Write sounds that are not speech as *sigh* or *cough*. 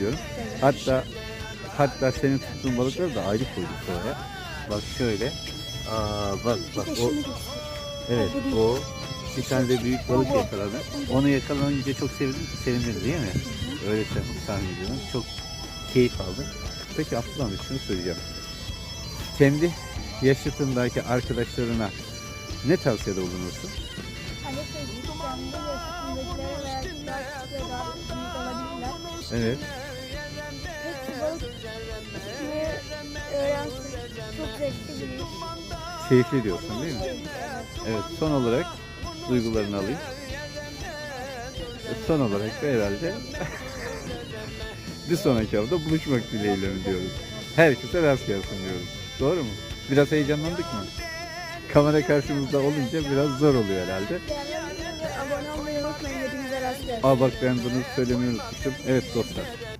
istiyorum. Hatta hatta senin tuttuğun balıkları da ayrı koyduk oraya. Bak şöyle. Aa bak bak o evet o bir tane de büyük balık yakaladı. Onu yakalanınca çok sevindim, sevindim değil mi? Öyle tahmin- ediyorum. Çok keyif aldım. Peki Abdullah Bey şunu söyleyeceğim. Kendi yaşıtındaki arkadaşlarına ne tavsiyede bulunursun? Hani Çok zevkli bir iş. Keyifli diyorsun değil mi? Evet. Son olarak duygularını alayım. Son olarak da herhalde *laughs* bir sonraki hafta buluşmak dileğiyle mi diyoruz? Herkese rast gelsin diyoruz. Doğru mu? Biraz heyecanlandık mı? Kamera karşımızda olunca biraz zor oluyor herhalde. Abone olmayı unutmayın. Hepinize rast gelsin. Aa bak ben bunu söylemeyi unutmuşum. Evet dostlar.